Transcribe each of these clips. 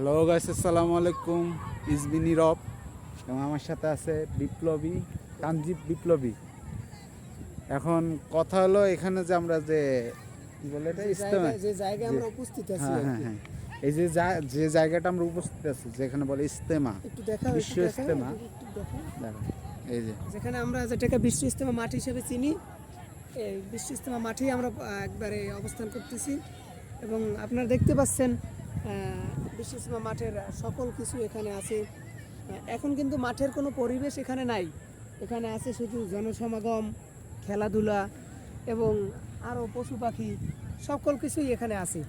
Hello guys আসসালামু আলাইকুম ইসবি নীরব এবং আমার সাথে আছে বিপ্লবী তানজিব বিপ্লবী। এখন কথা হলো এখানে যে আমরা যে কি বলে এটা? যে ইস্তেমা যে জায়গায় আমরা উপস্থিত আছি হ্যাঁ হ্যাঁ হ্যাঁ। এই যে যে জায়গাটা আমরা উপস্থিত আছি যেখানে বলে ইস্তেমা বিশ্ব ইজতেমা। দেখাও। দেখো এই যে। যেখানে আমরা যেটাকে বিশ্ব ইজতেমা মাঠ হিসেবে চিনি এই বিশ্ব ইজতেমা মাঠেই আমরা একবারে অবস্থান করতেছি। এবং আপনারা দেখতে পাচ্ছেন আহ, বিশ্ব ইজতেমা মাঠের সকল কিছু এখানে আছে। এখন কিন্তু মাঠের কোনো পরিবেশ এখানে নাই। এখানে আছে শুধু জনসমাগম খেলাধুলা এবং আরও পশু পাখি সকল কিছুই এখানে আছে।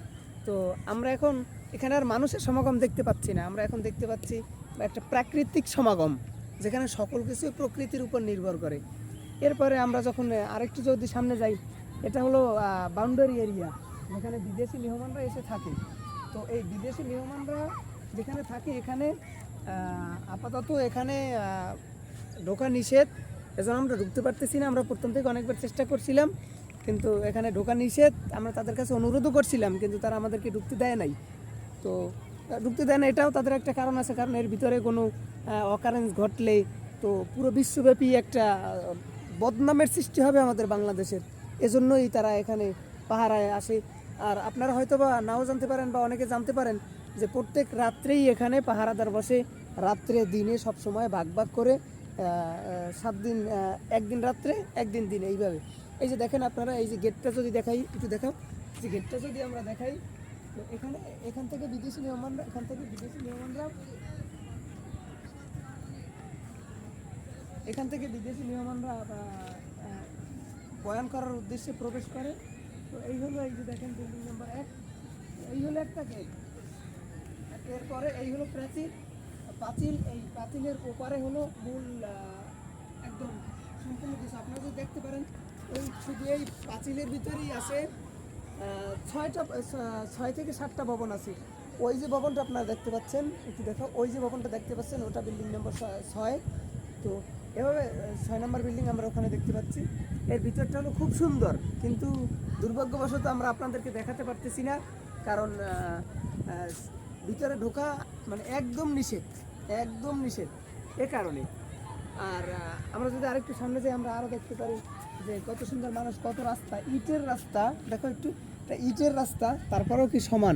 তো আমরা এখন এখানে আর মানুষের সমাগম দেখতে পাচ্ছি না। আমরা এখন দেখতে পাচ্ছি একটা প্রাকৃতিক সমাগম যেখানে সকল কিছুই প্রকৃতির উপর নির্ভর করে। এরপরে আমরা যখন আরেকটু যদি সামনে যাই এটা হলো বাউন্ডারি এরিয়া যেখানে বিদেশি মেহমানরা এসে থাকে। তো এই বিদেশি মেহমানরা যেখানে থাকে, এখানে আপাতত এখানে ঢোকা নিষেধ। এজন্য আমরা ঢুকতে পারতেছি না, আমরা প্রথম থেকে অনেকবার চেষ্টা করছিলাম, কিন্তু এখানে ঢোকা নিষেধ। আমরা তাদের কাছে অনুরোধও করছিলাম, কিন্তু তারা আমাদেরকে ঢুকতে দেয় নাই। তো ঢুকতে দেয় না, এটাও তাদের একটা কারণ আছে, কারণ এর ভিতরে কোনো অকারেন্স ঘটলে তো পুরো বিশ্বব্যাপী একটা বদনামের সৃষ্টি হবে আমাদের বাংলাদেশের। এজন্যই তারা এখানে পাহারায় আসে। আর আপনারা হয়তো বা নাও জানতে পারেন বা অনেকে জানতে পারেন যে প্রত্যেক রাত্রেই এখানে পাহারাদার বসে রাত্রে দিনে সব সময় ভাগ ভাগ করে সাত দিন একদিন রাত্রে, একদিন দিন এইভাবে। এই যে দেখেন আপনারা, এই যে গেটটা যদি দেখাই, একটু দেখাও। যে গেটটা যদি আমরা দেখাই, তো এখানে, এখান থেকে বিদেশি মেহমানরা এখান থেকে বিদেশি মেহমানরা এখান থেকে বিদেশি মেহমানরা বয়ান করার উদ্দেশ্যে প্রবেশ করে। তো এই হলো এই যে দেখেন বিল্ডিং নাম্বার এক। এই হলো একটা গেট এরপরে এই হলো প্রাচীর। পাঁচিল এই পাঁচিলের ওপারে হলো মূল একদম সম্পূর্ণ কিছু। আপনারা যদি দেখতে পারেন, ওই শুধু এই পাঁচিলের ভিতরেই আছে ছয়টা ছয় থেকে সাতটা ভবন আছে। ওই যে ভবনটা আপনারা দেখতে পাচ্ছেন, একটু দেখো, ওই যে ভবনটা দেখতে পাচ্ছেন, ওটা বিল্ডিং নম্বর ছয়। তো এভাবে ছয় নম্বর বিল্ডিং আমরা ওখানে দেখতে পাচ্ছি। এর ভিতরটা হলো খুব সুন্দর, কিন্তু দুর্ভাগ্যবশত আমরা আপনাদেরকে দেখাতে পারতেছি না, কারণ ভিতরে ঢোকা মানে একদম নিষেধ একদম নিষেধ এ কারণে। আর আমরা যদি আরেকটু সামনে যাই, আমরা আরও দেখতে পারি যে কত সুন্দর মানুষ, কত রাস্তা, ইটের রাস্তা। দেখো একটু ইটের রাস্তা, তারপরেও কি সমান?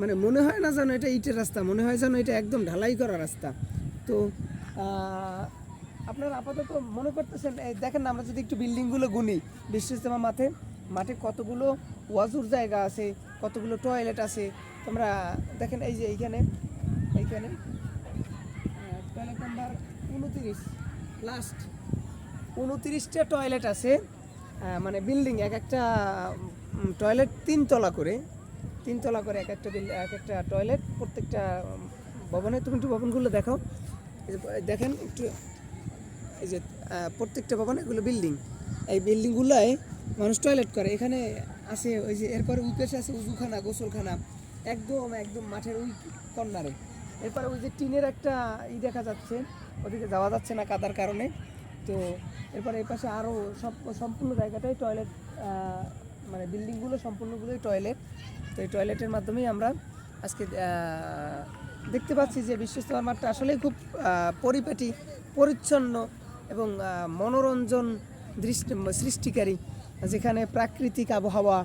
মানে মনে হয় না যেন এটা ইটের রাস্তা, মনে হয় যেন এটা একদম ঢালাই করা রাস্তা। তো আপনারা আপাতত মনে করতেছেন দেখেন না, আমরা যদি একটু বিল্ডিংগুলো গুনি বিশ্ব ইজতেমা মাঠে মাঠে কতগুলো ওয়াজুর জায়গা আছে, কতগুলো টয়লেট আছে, তোমরা দেখেন এই যে এইখানে এইখানে টয়লেট নাম্বার উনতিরিশ লাস্ট উনতিরিশটা টয়লেট আছে মানে বিল্ডিং, এক একটা টয়লেট তিনতলা করে তিনতলা করে এক একটা এক একটা টয়লেট প্রত্যেকটা ভবনে, তুমি একটু ভবনগুলো দেখো দেখেন একটু, এই যে প্রত্যেকটা ভবন এগুলো বিল্ডিং এই বিল্ডিংগুলোয় মানুষ টয়লেট করে। এখানে আছে ওই যে, এরপরে ওই পাশে আছে উজুখানা, গোসলখানা। একদম একদম মাঠের ওই কর্নারে। এরপরে ওই যে টিনের একটা ই দেখা যাচ্ছে, ওদিকে যাওয়া যাচ্ছে না কাদার কারণে। তো এরপরে এই পাশে আরও সব, সম্পূর্ণ জায়গাটাই টয়লেট মানে বিল্ডিংগুলো সম্পূর্ণগুলোই টয়লেট তো এই টয়লেটের মাধ্যমেই আমরা আজকে দেখতে পাচ্ছি যে বিশ্বস্তমার মাঠটা আসলেই খুব পরিপাটি, পরিচ্ছন্ন এবং মনোরঞ্জন দৃষ্টি, সৃষ্টিকারী। যেখানে প্রাকৃতিক আবহাওয়া,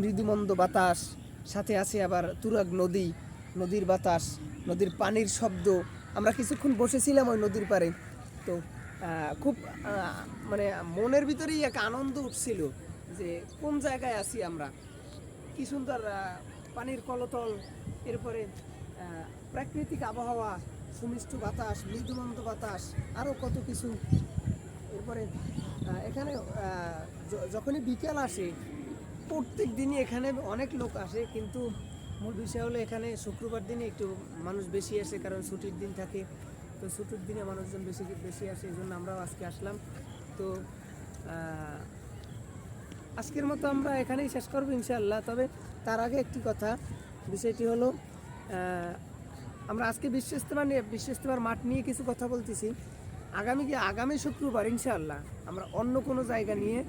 মৃদুমন্দ বাতাস, সাথে আছে আবার তুরাগ নদী, নদীর বাতাস, নদীর পানির শব্দ। আমরা কিছুক্ষণ বসেছিলাম ওই নদীর পাড়ে। তো খুব মানে মনের ভিতরেই এক আনন্দ উঠছিল যে কোন জায়গায় আছি আমরা? কি সুন্দর পানির কলতল, এরপরে প্রাকৃতিক আবহাওয়া, সুমিষ্ট বাতাস মৃদুমন্দ বাতাস আরও কত কিছু। এরপরে এখানে যখনই বিকেল আসে, প্রত্যেক দিনই এখানে অনেক লোক আসে, কিন্তু মূল বিষয় হলো এখানে শুক্রবার দিনে একটু মানুষ বেশি আসে, কারণ ছুটির দিন থাকে। তো ছুটির দিনে মানুষজন বেশি বেশি আসে, এই জন্য আমরাও আজকে আসলাম। তো আজকের মতো আমরা এখানেই শেষ করব ইনশাআল্লাহ। তবে তার আগে একটি কথা, বিষয়টি হলো আমরা আজকে বিশ্ব ইস্তেমা নিয়ে বিশ্ব ইস্তেমার মাঠ নিয়ে কিছু কথা বলতেছি। আগামী কি আগামী শুক্রবার ইনশাআল্লাহ আমরা অন্য কোনো জায়গা নিয়ে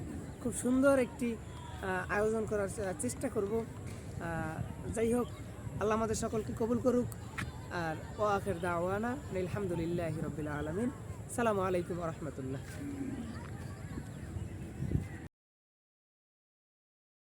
খুব সুন্দর একটি আয়োজন করার চেষ্টা করব। যাই হোক, আল্লাহ আমাদের সকলকে কবুল করুক। আর ও আখের দাওয়ানা আলহামদুলিল্লাহ রবিল আলমিন। সালামু আলাইকুম রহমতুল্লাহ।